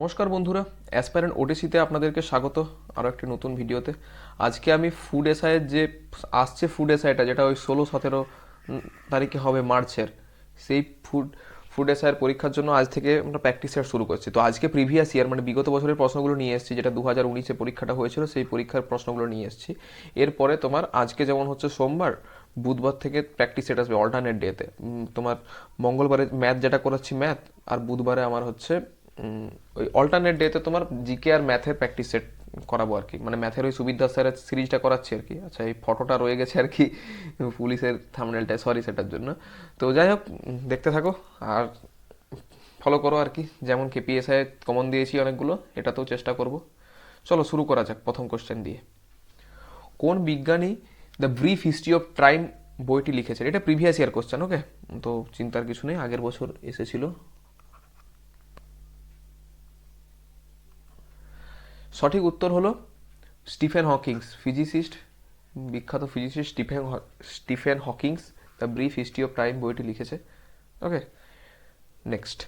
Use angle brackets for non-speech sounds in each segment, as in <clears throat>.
নমস্কার বন্ধুরা অ্যাসপ্যারেন্ট ওটিসিতে আপনাদেরকে স্বাগত আরও একটি নতুন ভিডিওতে। আজকে আমি ফুড এসআইয়ের যে আসছে ফুড এসআইটা যেটা ওই ষোলো, সতেরো তারিখে হবে মার্চের, সেই ফুড ফুড এসআইয়ের পরীক্ষার জন্য আজ থেকে আমরা প্র্যাকটিস শুরু করছি। তো আজকে প্রিভিয়াস ইয়ার মানে বিগত বছরের প্রশ্নগুলো নিয়ে এসেছি, যেটা দু হাজার উনিশে পরীক্ষাটা হয়েছিল, সেই পরীক্ষার প্রশ্নগুলো নিয়ে এসেছি। এরপরে তোমার আজকে যেমন হচ্ছে সোমবার, বুধবার থেকে প্র্যাকটিস সেট আসবে অল্টারনেট ডেতে তোমার মঙ্গলবারে ম্যাথ যেটা করাচ্ছি ম্যাথ আর বুধবারে আমার হচ্ছে ওই অল্টারনেট ডেতে তোমার জিকে আর ম্যাথের প্র্যাকটিস সেট করাবো আর কি। মানে ম্যাথের ওই সুবিধা স্যারের সিরিজটা করাচ্ছি আর কি। আচ্ছা এই ফটোটা রয়ে গেছে আর কি পুলিশের থামনেলটা সরি সেটার জন্য। তো যাই হোক, দেখতে থাকো আর ফলো করো আর কি। যেমন কেপিএসআই কমন দিয়েছি অনেকগুলো, এটাতেও চেষ্টা করব। চলো শুরু করা যাক প্রথম কোশ্চেন দিয়ে। কোন বিজ্ঞানী the brief history of time বইটি লিখেছেন? এটা প্রিভিয়াস ইয়ার কোশ্চেন ওকে তো চিন্তার কিছু নেই, আগের বছর এসেছিল। সঠিক উত্তর হলো স্টিফেন হকিংস, ফিজিসিস্ট, বিখ্যাত physicist Stephen Stephen Hawkings the brief history of time বইটি লিখেছে। ওকে, নেক্সট।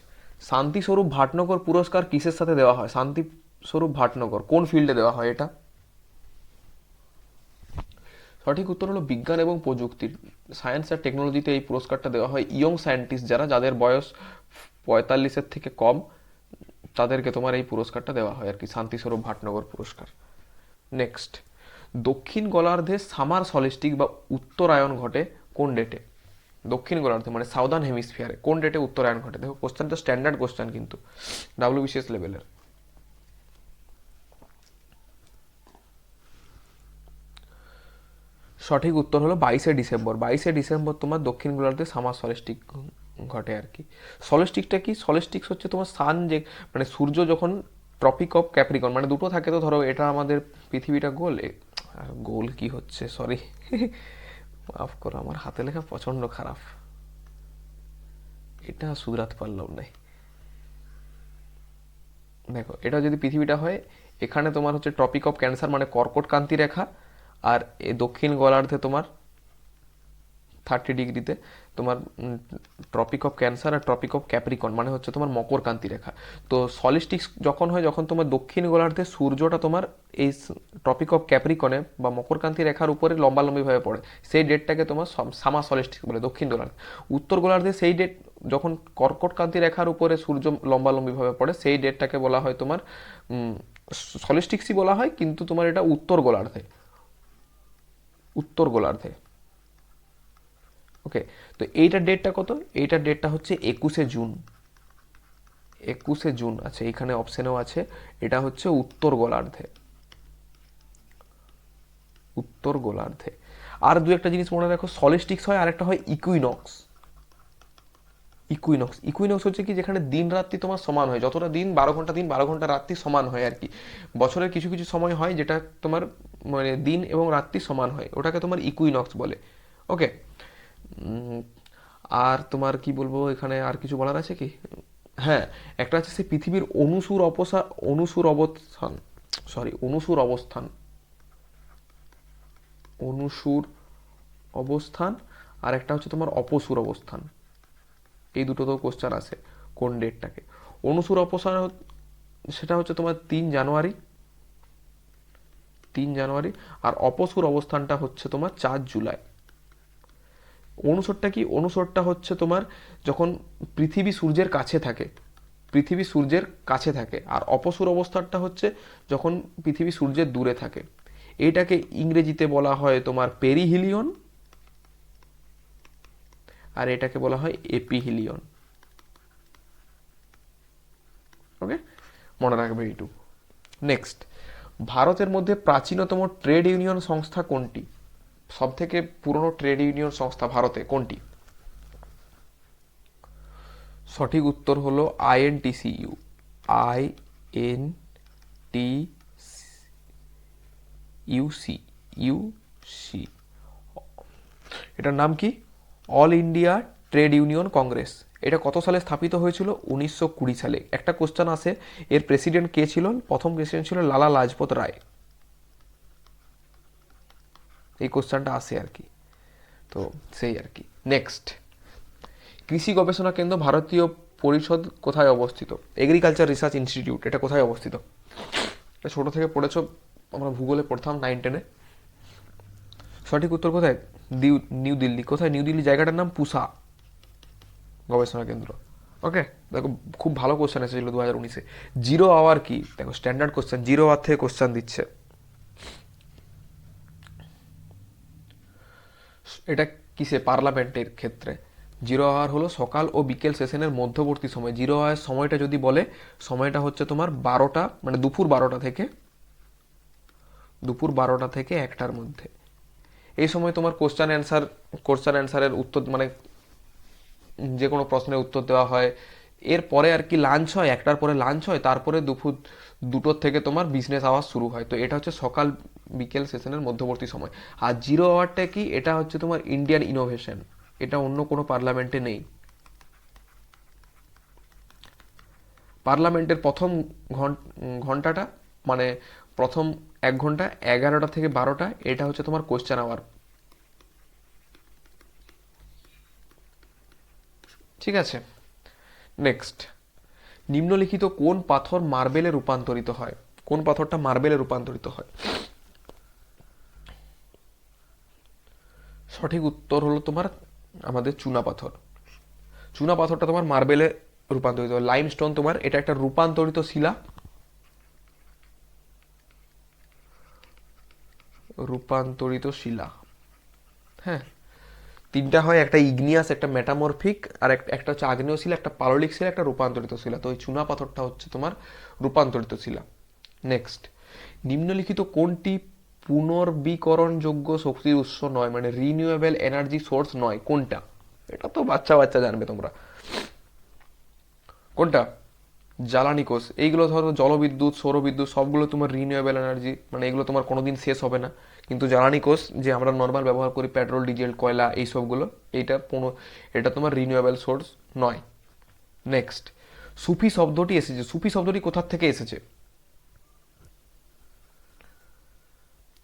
শান্তিস্বরূপ ভাটনগর পুরস্কার কিসের সাথে দেওয়া হয়? শান্তিস্বরূপ ভাটনগর, কোন ফিল্ডে দেওয়া হয় এটা? সঠিক উত্তর হলো বিজ্ঞান এবং প্রযুক্তির। সায়েন্স আর টেকনোলজিতে এই পুরস্কারটা দেওয়া হয় ইয়ং সায়েন্টিস্ট যারা, যাদের বয়স পঁয়তাল্লিশের থেকে কম। তাদেরকে তোমার এই পুরস্কারটা দেওয়া হয় আর কি, শান্তিস্বরূপ ভাটনগর পুরস্কার। নেক্সট দক্ষিণ গোলার্ধে সামার সলিস্টিক বা উত্তরায়ণ ঘটে কোন ডেটে দক্ষিণ গোলার্ধে মানে সাউদার্ন হেমিসফিয়ারে কোন ডেটে উত্তরায়ণ ঘটে? দেখো কোশ্চেনটা স্ট্যান্ডার্ড কোশ্চেন কিন্তু ডাব্লিউবিসিএস লেভেলের সঠিক উত্তর হলো বাইশে ডিসেম্বর। বাইশে ডিসেম্বর তোমার দক্ষিণ গোলার্ধে সামার সলিস্টিক ঘটে আর কি। সলিস্টিকটা কি? সলিস্টিক্স হচ্ছে তোমার সান যে মানে সূর্য যখন ট্রপিক অফ ক্যাপ্রিকন মানে দুটো থাকে তো ধরো, এটা আমাদের পৃথিবীটা গোল গোল কি হচ্ছে? সরি মাফ করো, আমার হাতে লেখা প্রচণ্ড খারাপ। এটা সুদরাত পারলাম নাই। দেখো, এটা যদি পৃথিবীটা হয়, এখানে তোমার হচ্ছে টপিক অফ ক্যান্সার মানে কর্কট কান্তি রেখা, আর এ দক্ষিণ গোলার্ধে তোমার থার্টি ডিগ্রিতে তোমার ট্রপিক অফ ক্যান্সার আর ট্রপিক অফ ক্যাপ্রিকন মানে হচ্ছে তোমার মকরকান্তি রেখা। তো সলিস্টিক্স যখন হয়, যখন তোমার দক্ষিণ গোলার্ধে সূর্যটা তোমার এই ট্রপিক অফ ক্যাপ্রিকনে বা মকর কান্তি রেখার উপরে লম্বালম্বিভাবে পড়ে, সেই ডেটটাকে তোমার সামা সলিস্টিক্স বলে, দক্ষিণ গোলার্ধে। উত্তর গোলার্ধে সেই ডেট যখন কর্কটকান্তি রেখার উপরে সূর্য লম্বালম্বিভাবে পড়ে, সেই ডেটটাকে বলা হয় তোমার সলিস্টিক্সই বলা হয়, কিন্তু তোমার এটা উত্তর গোলার্ধে। উত্তর গোলার্ধে। ওকে তো এইটার ডেটটা কত? এইটার ডেটটা হচ্ছে একুশে জুন। একুশে জুন আছে এখানে অপশনেও আছে। এটা হচ্ছে উত্তর গোলার্ধে। উত্তর গোলার্ধে। আর দু একটা জিনিস মনে রাখো সলিস্টিক্স হয় আর একটা হয় ইকুইনক্স ইকুইনক্স ইকুইনক্স হচ্ছে কি, যেখানে দিন রাত্রি তোমার সমান হয়। যতটা দিন, বারো ঘণ্টা দিন, বারো ঘণ্টা রাত্রি সমান হয় আর কি। বছরের কিছু কিছু সময় হয় যেটা তোমার মানে দিন এবং রাত্রি সমান হয়। ওটাকে তোমার ইকুইনক্স বলে। ওকে আর তোমার কি বলব, এখানে আর কিছু বলার আছে কি? হ্যাঁ একটা হচ্ছে সে পৃথিবীর অনুসুর অপসা অনুসুর অবস্থান সরি অনুসুর অবস্থান। অনুসুর অবস্থান, আর একটা হচ্ছে তোমার অপসুর অবস্থান। এই দুটো তো কোশ্চান আছে, কোন ডেটটাকে অনুসুর হচ- সেটা হচ্ছে তোমার তিন জানুয়ারি। তিন জানুয়ারি, আর অপসুর অবস্থানটা হচ্ছে তোমার চার জুলাই। অনুসরটা কি? অনুসরটা হচ্ছে তোমার যখন পৃথিবী সূর্যের কাছে থাকে, পৃথিবী সূর্যের কাছে থাকে আর অপসুর অবস্থাটা হচ্ছে যখন পৃথিবী সূর্যের দূরে থাকে। এটাকে ইংরেজিতে বলা হয় তোমার পেরিহিলিয়ন আর এটাকে বলা হয় এপিহিলিয়ন। ওকে? মনে রাখবে এইটুকু। নেক্সট ভারতের মধ্যে প্রাচীনতম ট্রেড ইউনিয়ন সংস্থা কোনটি? সব থেকে পুরনো ট্রেড ইউনিয়ন সংস্থা ভারতে কোনটি? সঠিক উত্তর হলো আইএনটিসিইউ। আই এন টি ইউসি ইউসি এটার নাম কি? All India trade union Congress. এটা কত সালে স্থাপিত হয়েছিল? উনিশশো কুড়ি সালে। একটা কোশ্চেন আসে, এর প্রেসিডেন্ট কে ছিল প্রথম প্রেসিডেন্ট ছিল লালা লাজপত রায়। এই কোশ্চেনটা আসে আর কি তো সেই আর কি নেক্সট কৃষি গবেষণা কেন্দ্র ভারতীয় পরিষদ কোথায় অবস্থিত? এগ্রিকালচার রিসার্চ ইনস্টিটিউট এটা কোথায় অবস্থিত? এটা ছোটো থেকে পড়েছো, আমরা ভূগোলে পড়তাম নাইন টেনে সঠিক উত্তর কোথায়? দিউ, নিউ দিল্লি। কোথায়? নিউ দিল্লি জায়গাটার নাম পুসা গবেষণা কেন্দ্র। ওকে দেখো, খুব ভালো কোশ্চেন এসেছিল দু হাজার উনিশে। জিরো আওয়ার কি? দেখো স্ট্যান্ডার্ড কোশ্চেন জিরো আওয়ার থেকে কোশ্চেন দিচ্ছে। এটা কিসে? পার্লামেন্টের ক্ষেত্রে। জিরো আওয়ার হলো সকাল ও বিকেল সেশনের মধ্যবর্তী সময়। জিরো আওয়ার সময়টা যদি বলে, সময়টা হচ্ছে তোমার বারোটা মানে দুপুর বারোটা থেকে, দুপুর বারোটা থেকে একটার মধ্যে। এই সময় তোমার কোশ্চেন অ্যান্সার কোশ্চান অ্যান্সারের উত্তর মানে যে কোনো প্রশ্নের উত্তর দেওয়া হয়। এরপরে আর কি লাঞ্চ হয়, একটার পরে লাঞ্চ হয়, তারপরে দুপুর দুটোর থেকে তোমার বিজনেস আওয়ার শুরু হয়। তো এটা হচ্ছে সকাল বিকেল সেশনের মধ্যবর্তী সময়। আর জিরো আওয়ারটা কি? এটা হচ্ছে তোমার ইন্ডিয়ান ইনোভেশন এটা অন্য কোনো পার্লামেন্টে নেই। পার্লামেন্টের প্রথম ঘন- ঘন্টাটা মানে প্রথম এক ঘণ্টা, এগারোটা থেকে বারোটা, এটা হচ্ছে তোমার কোশ্চেন আওয়ার ঠিক আছে? নেক্সট নিম্নলিখিত কোন পাথর মার্বেলে রূপান্তরিত হয়? কোন পাথরটা মার্বেলে রূপান্তরিত হয়? সঠিক উত্তর হলো তোমার আমাদের চুনা পাথর। চুনা পাথরটা তোমার মার্বেলে রূপান্তরিত হয়। লাইমস্টোন তোমার এটা একটা রূপান্তরিত শিলা। রূপান্তরিত শিলা। হ্যাঁ? তিনটা হয়, একটা ইগনিয়াস, একটা মেটামরফিক, আর একটা হচ্ছে আগ্নেয় শিলা একটা পাললিক শিলা, একটা রূপান্তরিত শিলা। তো ওই চুনা পাথরটা হচ্ছে তোমার রূপান্তরিত শিলা। নেক্সট নিম্নলিখিত কোনটি পুনর্বীকরণযোগ্য শক্তির উৎস নয়? মানে রিনিউয়েবল এনার্জি সোর্স নয়। কোনটা? এটা তো বাচ্চা বাচ্চা জানবে তোমরা। কোনটা? জ্বালানি কোষ, এইগুলো ধরো জলবিদ্যুৎ, সৌরবিদ্যুৎ, সবগুলো তোমার রিনিউয়েবল এনার্জি মানে এগুলো তোমার কোনো দিন শেষ হবে না। কিন্তু জ্বালানি কোষ, যে আমরা নর্মাল ব্যবহার করি পেট্রোল ডিজেল কয়লা এই সবগুলো এইটা কোনো এটা তোমার রিনিউয়েবল সোর্স নয়। নেক্সট সুফি শব্দটি এসেছে। সুফি শব্দটি কোথার থেকে এসেছে?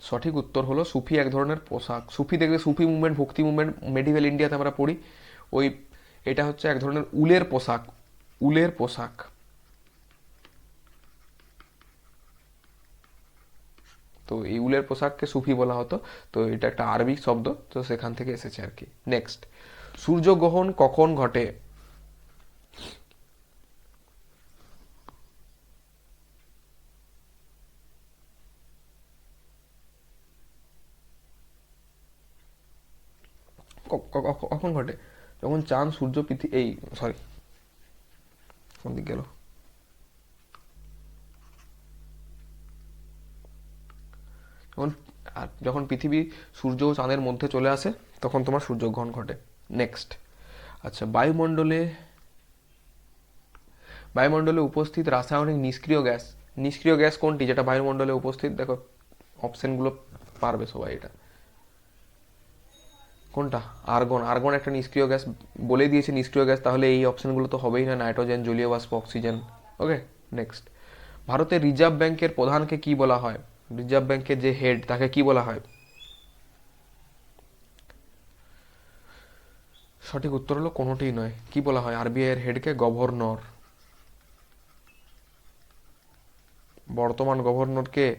সঠিক উত্তর হলো সুফি এক ধরনের পোশাক। সুফি দেখবে Sufi movement Bhakti movement medieval ইন্ডিয়াতে আমরা পড়ি। ওই, এটা হচ্ছে এক ধরনের উলের পোশাক। উলের পোশাক। তো এই উলের পোশাককে সুফি বলা হতো। তো এটা একটা আরবি শব্দ, তো সেখান থেকে এসেছে আর কি। নেক্সট সূর্যগ্রহণ কখন ঘটে? কখন ঘটে? যখন চাঁদ, সূর্য পৃথিবী এই সরি কোন দিক গেল? যখন আর যখন পৃথিবী সূর্য ও চাঁদের মধ্যে চলে আসে, তখন তোমার সূর্যগ্রহণ ঘটে। নেক্সট আচ্ছা বায়ুমণ্ডলে বায়ুমণ্ডলে উপস্থিত রাসায়নিক নিষ্ক্রিয় গ্যাস নিষ্ক্রিয় গ্যাস কোনটি? যেটা বায়ুমণ্ডলে উপস্থিত? দেখো, অপশনগুলো পারবে সবাই এটা। কোনটা? আর্গন। আর্গন একটা নিষ্ক্রিয় গ্যাস, বলে দিয়েছে নিষ্ক্রিয় গ্যাস, তাহলে এই অপশনগুলো তো হবেই না, নাইট্রোজেন, জলীয় বাষ্প, অক্সিজেন। ওকে নেক্সট ভারতের রিজার্ভ ব্যাংকের প্রধানকে কি বলা হয়? রিজার্ভ ব্যাংকের যে হেড, তাকে কি বলা হয়? সঠিক উত্তর হলো কোনোটিই নয়। কি বলা হয়? আরবিআই এর হেডকে গভর্নর বর্তমান গভর্নরকে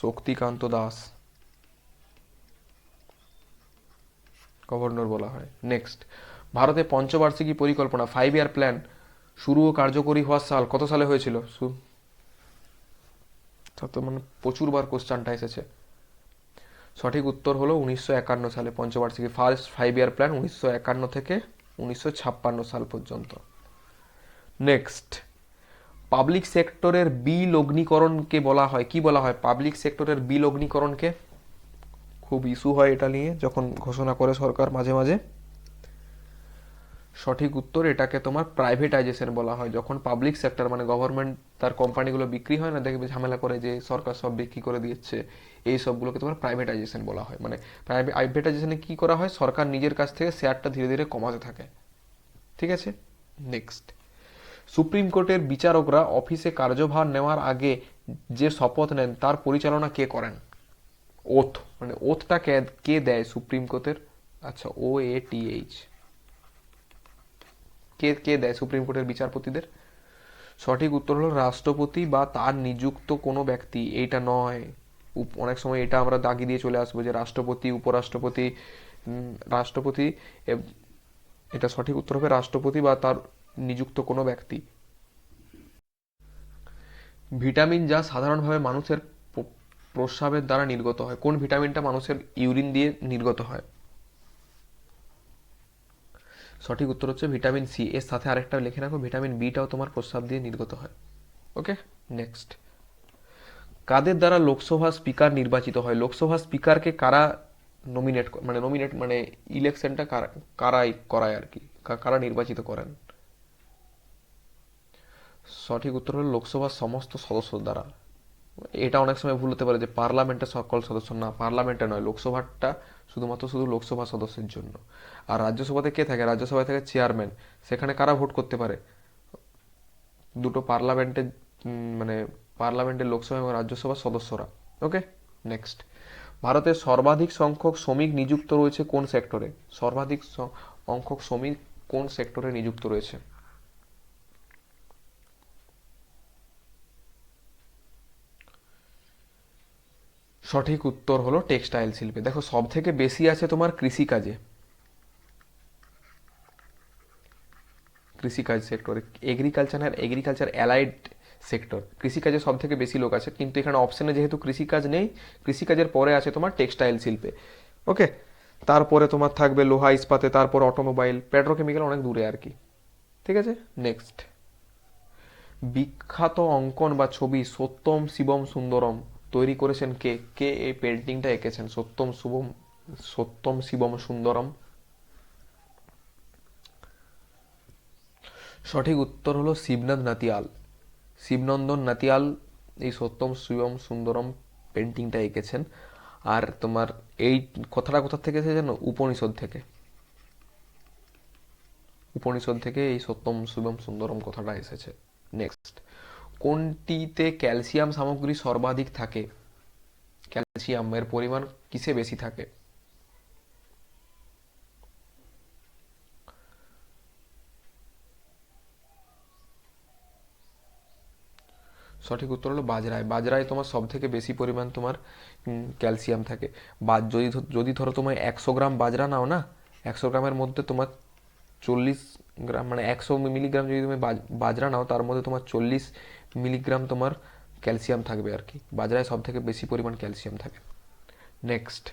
শক্তিকান্ত দাস। গভর্নর বলা হয়। নেক্সট ভারতে পঞ্চবার্ষিকী পরিকল্পনা ফাইভ ইয়ার প্ল্যান শুরু ও কার্যকরী হওয়ার সাল কত সালে হয়েছিল? সু- তো মানে প্রচুরবার কোশ্চানটা এসেছে। সঠিক উত্তর হলো উনিশশো একান্ন সালে, পঞ্চবার্ষিকী ফার্স্ট ফাইভ ইয়ার প্ল্যান উনিশশো একান্ন থেকে উনিশশো ছাপ্পান্ন সাল পর্যন্ত। নেক্সট, পাবলিক সেক্টরের বিল অগ্নিকরণকে বলা হয়। কি বলা হয়? পাবলিক সেক্টরের বিল অগ্নিকরণকে খুব ইস্যু হয় এটা নিয়ে যখন ঘোষণা করে সরকার মাঝে মাঝে। সঠিক উত্তর এটাকে তোমার প্রাইভেটাইজেশন বলা হয়। যখন পাবলিক সেক্টর মানে গভর্নমেন্ট তার কোম্পানিগুলো বিক্রি হয় না, দেখবে ঝামেলা করে যে সরকার সব বিক্রি করে দিচ্ছে এই সবগুলোকে তোমার প্রাইভেটাইজেশন বলা হয়। মানে প্রাইভেটাইজেশনে কি করা হয়? সরকার নিজের কাছ থেকে শেয়ারটা ধীরে ধীরে কমাতে থাকে। ঠিক আছে? নেক্সট সুপ্রিম কোর্টের বিচারকরা অফিসে কার্যভার নেওয়ার আগে যে শপথ নেন, তার পরিচালনা কে করেন? ওথ। মানে ওথটা কে কে দেয় সুপ্রিম কোর্টের আচ্ছা ও এ টি এইচ কে কে দেয় সুপ্রিম কোর্টের বিচারপতিদের? সঠিক উত্তর হলো রাষ্ট্রপতি বা তার নিযুক্ত কোনো ব্যক্তি। এইটা নয়। অনেক সময় এটা আমরা দাগি দিয়ে চলে আসব যে রাষ্ট্রপতি, উপরাষ্ট্রপতি রাষ্ট্রপতি এটা সঠিক উত্তর হবে রাষ্ট্রপতি বা তার নিযুক্ত কোনো ব্যক্তি। ভিটামিন যা সাধারণভাবে মানুষের প্রস্রাবের দ্বারা নির্গত হয়। কোন ভিটামিনটা মানুষের ইউরিন দিয়ে নির্গত হয়? সঠিক উত্তর হচ্ছে ভিটামিন সি। এর সাথে আরেকটা লিখে রাখো, ভিটামিন বিটাও তোমার প্রস্রাব দিয়ে নির্গত হয়। ওকে নেক্সট কাদের দ্বারা লোকসভা স্পিকার নির্বাচিত হয়? লোকসভা স্পিকারকে কারা নমিনেট মানে নমিনেট মানে ইলেকশনটা কারা করায় আর কি? কারা নির্বাচিত করেন? সঠিক উত্তর হলো লোকসভার সমস্ত সদস্য দ্বারা। এটা অনেক সময় ভুল হতে পারে যে পার্লামেন্টের সকল সদস্য না, পার্লামেন্টে নয়, লোকসভাটা শুধুমাত্র শুধু লোকসভা সদস্যের জন্য। আর রাজ্যসভাতে কে থাকে? রাজ্যসভায় থাকে চেয়ারম্যান সেখানে কারা ভোট করতে পারে? দুটো পার্লামেন্টের মানে পার্লামেন্টের লোকসভা এবং রাজ্যসভার সদস্যরা। ওকে? নেক্সট ভারতের সর্বাধিক সংখ্যক শ্রমিক নিযুক্ত রয়েছে কোন সেক্টরে সর্বাধিক সংখ্যক শ্রমিক কোন সেক্টরে নিযুক্ত রয়েছে? সঠিক উত্তর হলো টেক্সটাইল শিল্পে। দেখো সব থেকে বেশি আছে তোমার কৃষিকাজে। কৃষিকাজ সেক্টরে এগ্রিকালচার আর এগ্রিকালচার অ্যালাইড সেক্টর কৃষিকাজে সব থেকে বেশি লোক আছে, কিন্তু এখানে অপশনে যেহেতু কৃষিকাজ নেই, কৃষিকাজের পরে আছে তোমার টেক্সটাইল শিল্পে। ওকে তারপরে তোমার থাকবে লোহা ইস্পাতে, তারপর অটোমোবাইল পেট্রোকেমিক্যাল অনেক দূরে আর কি। ঠিক আছে? নেক্সট বিখ্যাত অঙ্কন বা ছবি সত্যম শিবম সুন্দরম। তৈরি করেছেন কে? কে এই পেন্টিংটা এঁকেছেন? সত্যম শুভম, সত্যম শিবম সুন্দরম? সঠিক উত্তর হলো শিবনাথ নাতিয়াল। শিবনন্দন নাতিয়াল এই সত্যম শিবম সুন্দরম পেন্টিংটা এঁকেছেন। আর তোমার এই কথাটা কোথা থেকে এসেছে জানো? উপনিষদ থেকে। উপনিষদ থেকে এই সত্যম শিবম সুন্দরম কথাটা এসেছে। নেক্সট কোনটিতে ক্যালসিয়াম সামগ্রী সর্বাধিক থাকে? ক্যালসিয়ামের পরিমাণ কিসে বেশি থাকে? সঠিক উত্তর হলো বাজরায় বাজরায় তোমার সব থেকে বেশি পরিমাণ তোমার ক্যালসিয়াম থাকে। বা যদি যদি ধরো তোমার একশো গ্রাম বাজরা নাও না, একশো গ্রামের মধ্যে তোমার চল্লিশ গ্রাম মানে একশো মিলিগ্রাম যদি তুমি বাজরা নাও, তার মধ্যে তোমার চল্লিশ মিলিগ্রাম তোমার ক্যালসিয়াম থাকবে আর কি। বাজরায় সব থেকে বেশি পরিমাণ ক্যালসিয়াম থাকে। নেক্সট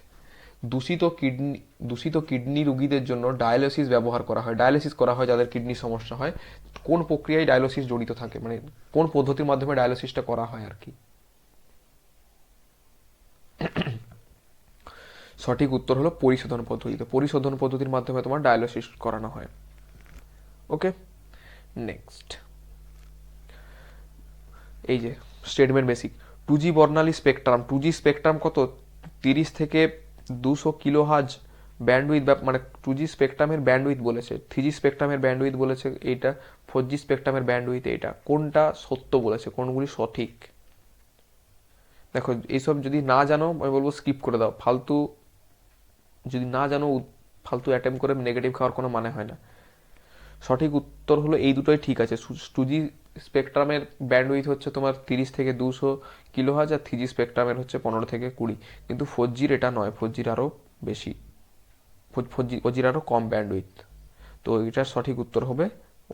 দূষিত কিডনি দূষিত কিডনি রোগীদের জন্য ডায়ালিসিস ব্যবহার করা হয়। ডায়ালিসিস করা হয় যাদের কিডনির সমস্যা হয়। কোন প্রক্রিয়ায় ডায়ালিসিস জড়িত থাকে? মানে কোন পদ্ধতির মাধ্যমে ডায়ালিসিসটা করা হয় আর কি? <clears throat> সঠিক উত্তর হলো পরিশোধন পদ্ধতিতে। পরিশোধন পদ্ধতির মাধ্যমে তোমার ডায়ালিসিস করানো হয়। ওকে নেক্সট এই যে স্টেটমেন্ট বেসিক টু জি বর্ণালী স্পেকট্রাম টু জি স্পেকট্রাম কত? তিরিশ থেকে দুশো কিলো হাজ ব্যান্ডউইথ মানে টু জি স্পেকট্রামের ব্যান্ডউইথ বলেছে থ্রি জি স্পেকট্রামের ব্যান্ডউইথ বলেছে এইটা ফোর জি স্পেকট্রামের ব্যান্ডউইথ এইটা, কোনটা সত্য বলেছে, কোনগুলি সঠিক? দেখো, এইসব যদি না জানো, আমি বলব স্কিপ করে দাও, ফালতু, যদি না জানো ফালতু অ্যাটেম্প করে নেগেটিভ খাওয়ার কোনো মানে হয় না। সঠিক উত্তর হলো এই দুটোই ঠিক আছে টু জি স্পেকট্রামের ব্যান্ডউইথ হচ্ছে তোমার তিরিশ থেকে দুশো কিলো হাজ আর থ্রি জি স্পেকট্রামের হচ্ছে পনেরো থেকে কুড়ি। কিন্তু ফোর জির এটা নয় ফোর জির আরও বেশি। ফোর জি ফোর জির আরও কম ব্যান্ডউইথ তো এটার সঠিক উত্তর হবে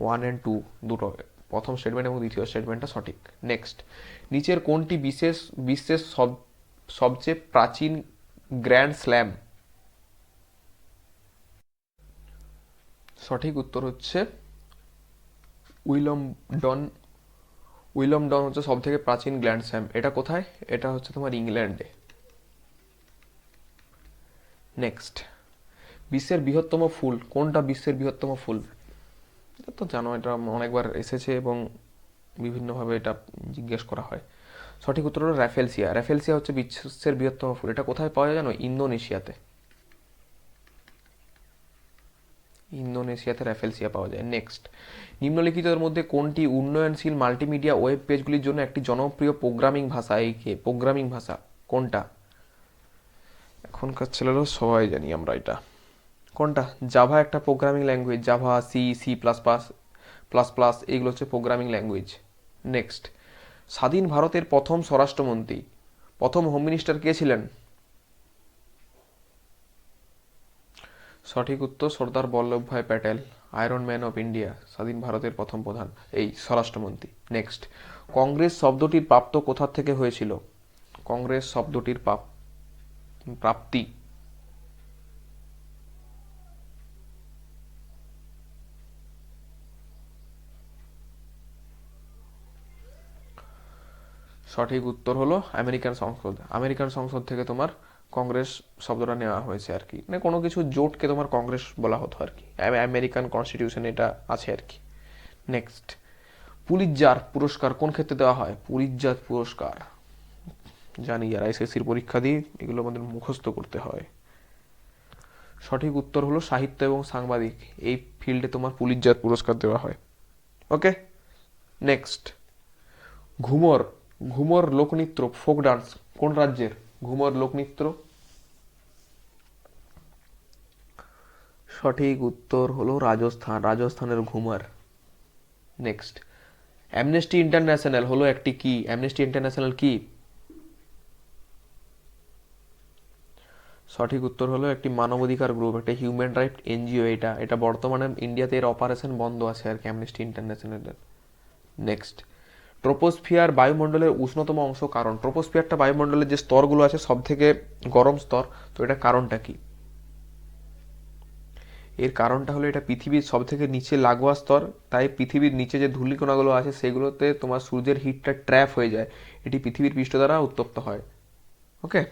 ওয়ান অ্যান্ড টু দুটো। প্রথম স্টেটমেন্ট এবং দ্বিতীয় স্টেটমেন্টটা সঠিক। নেক্সট নিচের কোনটি বিশেষ, বিশ্বের সব, সবচেয়ে প্রাচীন গ্র্যান্ড স্ল্যাম সঠিক উত্তর হচ্ছে উইলমডন উইলমডন হচ্ছে সব থেকে প্রাচীন গ্র্যান্ড স্ল্যাম এটা কোথায়? এটা হচ্ছে তোমার ইংল্যান্ডে। নেক্সট বিশ্বের বৃহত্তম ফুল। কোনটা বিশ্বের বৃহত্তম ফুল? এটা তো জানো, এটা অনেকবার এসেছে এবং বিভিন্নভাবে এটা জিজ্ঞেস করা হয়। সঠিক উত্তর হলো র্যাফেলসিয়া র্যাফেলসিয়া হচ্ছে বিশ্বের বৃহত্তম ফুল। এটা কোথায় পাওয়া যায় জানো? ইন্দোনেশিয়াতে। ইন্দোনেশিয়াতে র্যাফেলসিয়া পাওয়া যায়। নেক্সট নিম্নলিখিতের মধ্যে কোনটি উন্নয়নশীল মাল্টিমিডিয়া ওয়েব পেজগুলির জন্য একটি জনপ্রিয় প্রোগ্রামিং ভাষা? এই কে? প্রোগ্রামিং ভাষা। কোনটা? এখনকার ছেলেরা সবাই জানি আমরা এটা। কোনটা? জাভা একটা programming language Java C C plus plus plus plus এইগুলো হচ্ছে প্রোগ্রামিং ল্যাঙ্গুয়েজ নেক্সট স্বাধীন ভারতের প্রথম স্বরাষ্ট্রমন্ত্রী। প্রথম হোম মিনিস্টার কে ছিলেন? সঠিক উত্তর Sardar Vallabhbhai Patel iron man of India স্বাধীন ভারতের প্রথম প্রধান। এই, স্বরাষ্ট্রমন্ত্রী। নেক্সট কংগ্রেস শব্দটির প্রাপ্ত কোথা থেকে হয়েছিল? কংগ্রেস শব্দটির প্রাপ- প্রাপ্তি। সঠিক উত্তর হলো আমেরিকান সংসদ। আমেরিকান সংসদ থেকে তোমার কংগ্রেস শব্দটা নেওয়া হয়েছে আর কি। মানে কোনো কিছু জোটকে তোমার কংগ্রেস বলা হতো আর কি। আমেরিকান কনস্টিটিউশন এটা আছে আর কি। নেক্সট পুলিৎজার পুরস্কার কোন ক্ষেত্রে দেওয়া হয়? পুলিৎজার পুরস্কার। জানি যারা এসএসসির পরীক্ষা দিই, এগুলো আমাদের মুখস্থ করতে হয়। সঠিক উত্তর হলো সাহিত্য এবং সাংবাদিক। এই ফিল্ডে তোমার পুলিৎজার পুরস্কার দেওয়া হয়। ওকে নেক্সট ঘুমর ঘুমর লোকনৃত্য, ফোক ডান্স কোন রাজ্যের? ঘুমর লোকনৃত্য সঠিক উত্তর হলো রাজস্থান, রাজস্থানের ঘুমার। নেক্সট অ্যামনেস্টি ইন্টারন্যাশনাল হলো একটি কি? অ্যামনেস্টি ইন্টারন্যাশনাল কি? সঠিক উত্তর হলো একটি মানবাধিকার গ্রুপ, একটা হিউম্যান রাইট এনজিও এটা। এটা বর্তমানে ইন্ডিয়াতে এর অপারেশন বন্ধ আছে আর কি অ্যামনেস্টি ইন্টারন্যাশনালের নেক্সট ট্রোপোস্ফিয়ার বায়ুমণ্ডলের উষ্ণতম অংশ কারণ? ট্রোপোস্ফিয়ারটা বায়ুমণ্ডলের যে স্তরগুলো আছে সব থেকে গরম স্তর, তো এটা কারণটা কি? এর কারণটা হলো এটা পৃথিবীর সব থেকে নিচে লাগোয়া স্তর, তাই পৃথিবীর নিচে যে ধূলিকণাগুলো আছে, সেগুলোতে তোমার সূর্যের হিটটা ট্র্যাপ হয়ে যায়। এটি পৃথিবীর পৃষ্ঠ দ্বারা উত্তপ্ত হয়। ওকে?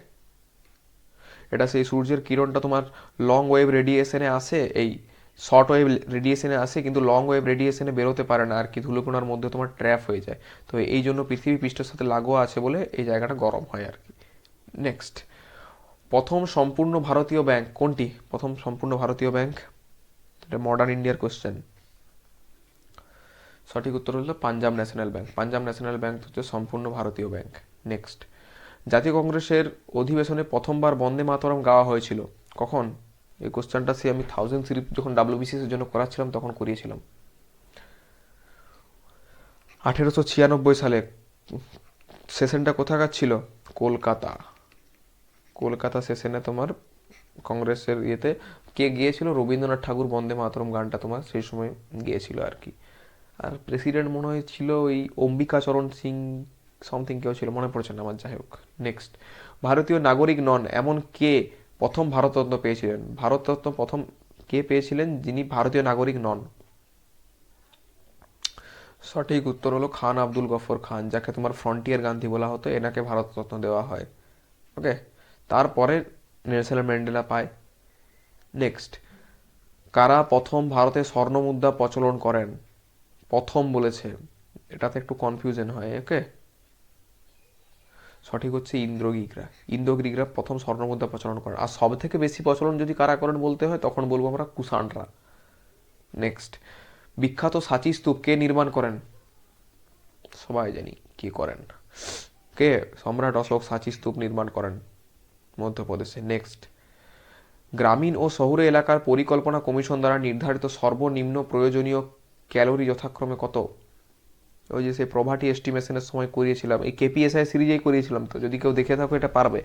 এটা সেই সূর্যের কিরণটা তোমার লং ওয়েভ রেডিয়েশনে আসে, এই শর্ট ওয়েভ রেডিয়েশনে আসে, কিন্তু লং ওয়েভ রেডিয়েশনে বেরোতে পারে না, আর কি ধুলোকণার মধ্যে তোমার ট্র্যাপ হয়ে যায়। তো এই জন্য পৃথিবী পৃষ্ঠের সাথে লাগোয়া আছে বলে এই জায়গাটা গরম হয়, আর কি। নেক্সট প্রথম সম্পূর্ণ ভারতীয় ব্যাংক কোনটি? প্রথম সম্পূর্ণ ভারতীয় ব্যাংক এটা মডার্ন ইন্ডিয়ার কোশ্চেন সঠিক উত্তর হলো Punjab national bank Punjab national bank হচ্ছে সম্পূর্ণ ভারতীয় ব্যাংক নেক্সট জাতীয় কংগ্রেসের অধিবেশনে প্রথমবার বন্দে মাতরম গাওয়া হয়েছিল। কখন? এই কোশ্চেনটা সে আমি থাউজেন্ড সিরিপ যখন ডাব্লিউবিসিএস এর জন্য করাচ্ছিলাম, তখন করিয়েছিলাম। আঠেরোশো ছিয়ানব্বই সালে সেশনটা কোথাকার ছিল? কলকাতা। কলকাতা সেশনে তোমার কংগ্রেসের ইয়েতে কে গিয়েছিল? রবীন্দ্রনাথ ঠাকুর বন্দে মাতরম গানটা তোমার সেই সময় গিয়েছিল আর কি। আর প্রেসিডেন্ট মনে হয় ছিল ওই অম্বিকাচরণ সিং সামথিং কেউ ছিল, মনে পড়ছে না আমার, যাই হোক নেক্সট ভারতীয় নাগরিক নন, এমন কে প্রথম ভারতরত্ন পেয়েছিলেন। ভারতরত্ন প্রথম কে পেয়েছিলেন? যিনি ভারতীয় নাগরিক নন। সঠিক উত্তর হলো খান আব্দুল গফর খান, যাকে তোমার ফ্রন্টিয়ার গান্ধী বলা হতো। এনাকে ভারতরত্ন দেওয়া হয়। ওকে? তারপরে নেলসন ম্যান্ডেলা পায়। নেক্সট। কারা প্রথম ভারতে স্বর্ণমুদ্রা প্রচলন করেন? প্রথম বলেছে। এটাতে একটু কনফিউশন হয়, ওকে? সঠিক হচ্ছে ইন্দ্রগ্রীকরা। ইন্দ্রগ্রীকরা প্রথম স্বর্ণমুদ্রা প্রচলন করেন। আর সব থেকে বেশি প্রচলন যদি কারা করেন বলতে হয়, তখন বলব আমরা কুষাণরা। নেক্সট বিখ্যাত সাচি স্তূপ কে নির্মাণ করেন? সবাই জানি কি করেন। কে? সম্রাট অশোক সাচি স্তূপ নির্মাণ করেন মধ্যপ্রদেশে। নেক্সট গ্রামীণ ও শহুরে এলাকার পরিকল্পনা কমিশন দ্বারা নির্ধারিত সর্বনিম্ন প্রয়োজনীয় ক্যালোরি যথাক্রমে কত? ওই যে সেই প্রভাটি এস্টিমেশনের সময় করিয়েছিলাম। এই কেপিএসআই সিরিজেই করিয়েছিলাম তো, যদি কেউ দেখে থাকো এটা পারবে।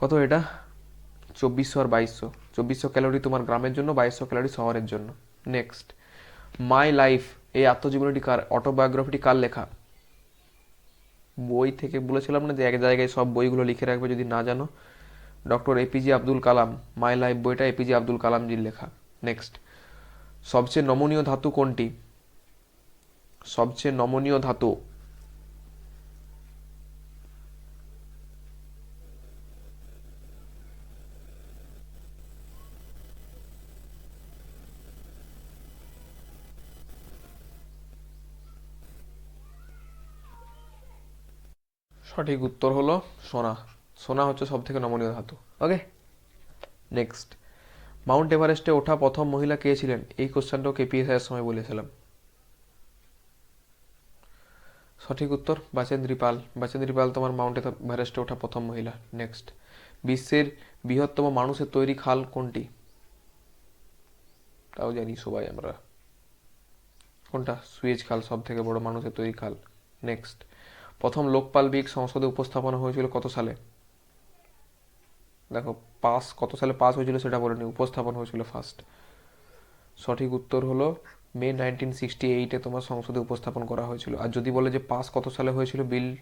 কত এটা? চব্বিশশো আর বাইশশো। চব্বিশশো ক্যালোরি তোমার গ্রামের জন্য, বাইশশো ক্যালোরি শহরের জন্য। নেক্সট মাই লাইফ এই আত্মজীবনীটি কার? অটোবায়োগ্রাফিটি কার লেখা? বই থেকে বলেছিলাম না যে এক জায়গায় সব বইগুলো লিখে রাখবে যদি না জানো? Doctor APJ Abdul Kalam my life বইটা এপিজে আব্দুল কালামজির লেখা। নেক্সট সবচেয়ে নমনীয় ধাতু কোনটি? সবচেয়ে নমনীয় ধাতু। সঠিক উত্তর হলো সোনা। সোনা হচ্ছে সব থেকে নমনীয় ধাতু। ওকে নেক্সট মাউন্ট এভারেস্টে ওঠা প্রথম মহিলা কে ছিলেন? এই কোশ্চেনটাও কেপিএসআই এর সময় বলেছিলাম। সঠিক উত্তর, বাচেন্দ্রী পাল। বাচেন্দ্রী পাল তোমার মাউন্ট এভারেস্টে ওঠা প্রথম মহিলা। নেক্সট বিশ্বের বৃহত্তম মানুষের তৈরি খাল কোনটি? তাও জানি সবাই আমরা। কোনটা? সুয়েজ খাল সব থেকে বড় মানুষের তৈরি খাল। নেক্সট প্রথম লোকপাল বিগ সংসদে উপস্থাপনা হয়েছিল কত সালে? দেখো, পাস কত সালে পাস হয়েছিল সেটা বলেনি উপস্থাপন হয়েছিল ফার্স্ট সঠিক উত্তর হলো মে নাইনটিন সিক্সটি এইটে তোমার সংসদে উপস্থাপন করা হয়েছিল। আর যদি বলে যে পাস কত সালে হয়েছিল বিল?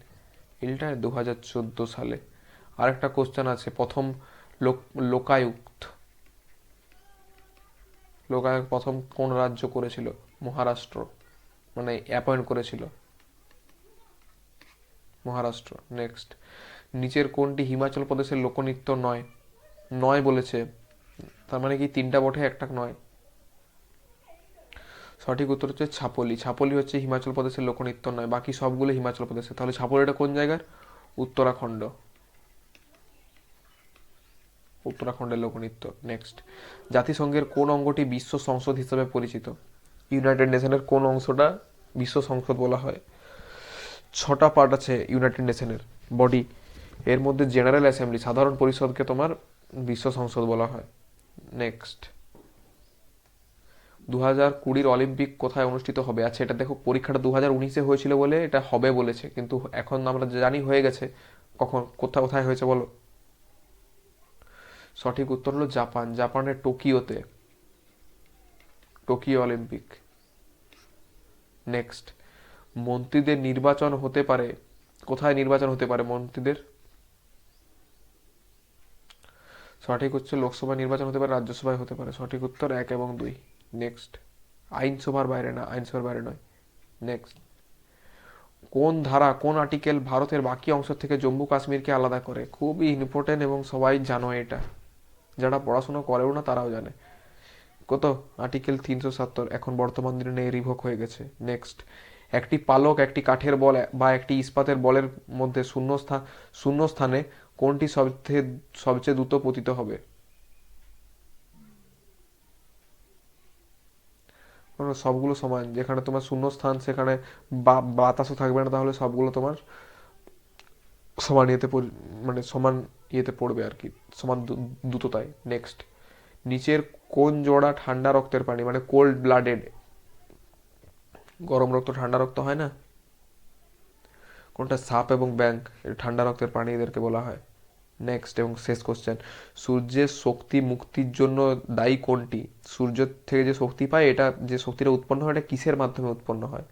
বিলটা দু হাজার চোদ্দ সালে। আরেকটা কোশ্চেন আছে, প্রথম লোক, লোকায়ুক্ত। লোকায়ুক্ত প্রথম কোন রাজ্য করেছিল? মহারাষ্ট্র। মানে অ্যাপয়েন্ট করেছিল। মহারাষ্ট্র নেক্সট নিচের কোনটি হিমাচল প্রদেশের লোকনৃত্য নয়? নয় বলেছে। তার মানে কি তিনটা বটে, একটা নয়? সঠিক উত্তর হচ্ছে ছাপলি। ছাপলি হচ্ছে হিমাচল প্রদেশের লোকনৃত্য নয়, বাকি সবগুলো হিমাচল প্রদেশে। তাহলে ছাপলিটা কোন জায়গার? উত্তরাখণ্ড। উত্তরাখণ্ডের লোকনৃত্য। নেক্সট জাতিসংঘের কোন অঙ্গটি বিশ্ব সংসদ হিসেবে পরিচিত? ইউনাইটেড নেশনের কোন অংশটা বিশ্ব সংসদ বলা হয়? ছটা পার্ট আছে ইউনাইটেড নেশনের বডি এর মধ্যে জেনারেল অ্যাসেম্বলি সাধারণ পরিষদকে তোমার বিশ্ব সংসদ বলা হয়। নেক্সট দু হাজার কুড়ির অলিম্পিক কোথায় অনুষ্ঠিত হবে? আচ্ছা এটা দেখো, পরীক্ষাটা দু হাজার উনিশে হয়েছিল বলে এটা হবে বলেছে, কিন্তু এখন আমরা জানি হয়ে গেছে, কখন, কোথায় কোথায় হয়েছে বলো? সঠিক উত্তর হলো জাপান, জাপানের টোকিওতে। Tokyo Olympic. নেক্সট। মন্ত্রীদের নির্বাচন হতে পারে, কোথায় নির্বাচন হতে পারে মন্ত্রীদের? সঠিক হচ্ছে লোকসভা নির্বাচন হতে পারে, রাজ্যসভায় হতে পারে। সঠিক উত্তর এক এবং দুই। নেক্সট আইনসভার বাইরে না আইনসভার বাইরে নয়। নেক্সট কোন ধারা, কোন আর্টিকেল ভারতের বাকি অংশ থেকে জম্মু কাশ্মীরকে আলাদা করে? খুবই ইম্পর্টেন্ট এবং সবাই জানো এটা। যারা পড়াশোনা করেও না, তারাও জানে। কত? আর্টিকেল তিনশো সত্তর। এখন বর্তমান দিনে রিভোক হয়ে গেছে। নেক্সট একটি পালক, একটি কাঠের বল, বা একটি ইস্পাতের বলের মধ্যে শূন্য স্থান শূন্য স্থানে কোনটি সবচেয়ে সবচেয়ে দ্রুত পতিত হবে? সবগুলো সমান, যেখানে তোমার শূন্য স্থান সেখানে বাতাসও থাকবে না, তাহলে সবগুলো তোমার সমান ইয়েতে মানে সমান ইয়েতে পড়বে আর কি, সমান দ্রুততায়। নেক্সট নিচের কোন জোড়া ঠান্ডা রক্তের প্রাণী মানে কোল্ড ব্লাডেড গরম রক্ত ঠান্ডা রক্ত হয় না? কোনটা সাপ এবং ব্যাংক ঠান্ডা রক্তের প্রাণী এদেরকে বলা হয়। নেক্সট এবং শেষ কোশ্চেন সূর্যের শক্তি মুক্তির জন্য দায়ী কোনটি? সূর্য থেকে যে শক্তি পায়, এটা যে শক্তিটা উৎপন্ন হয়, এটা কিসের মাধ্যমে উৎপন্ন হয়?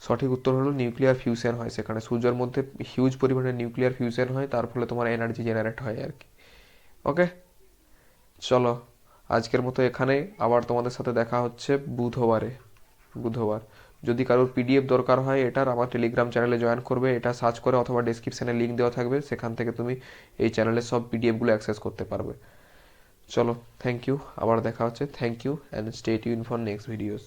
সঠিক উত্তর হলো নিউক্লিয়ার ফিউশন হয় সেখানে। সূর্যের মধ্যে হিউজ পরিমাণে নিউক্লিয়ার ফিউশন হয়, তার ফলে তোমার এনার্জি জেনারেট হয় আর কি। ওকে চলো, আজকের মতো এখানে আবার তোমাদের সাথে দেখা হচ্ছে বুধবারে। বুধবার। যদি কারোর পিডিএফ দরকার হয়, এটার আমার টেলিগ্রাম চ্যানেলে জয়েন করবে, এটা সার্চ করে অথবা ডিসক্রিপশানে লিঙ্ক দেওয়া থাকবে, সেখান থেকে তুমি এই চ্যানেলের সব পিডিএফগুলো অ্যাক্সেস করতে পারবে। চলো থ্যাংক ইউ আবার দেখা হচ্ছে thank you and stay tune for next videos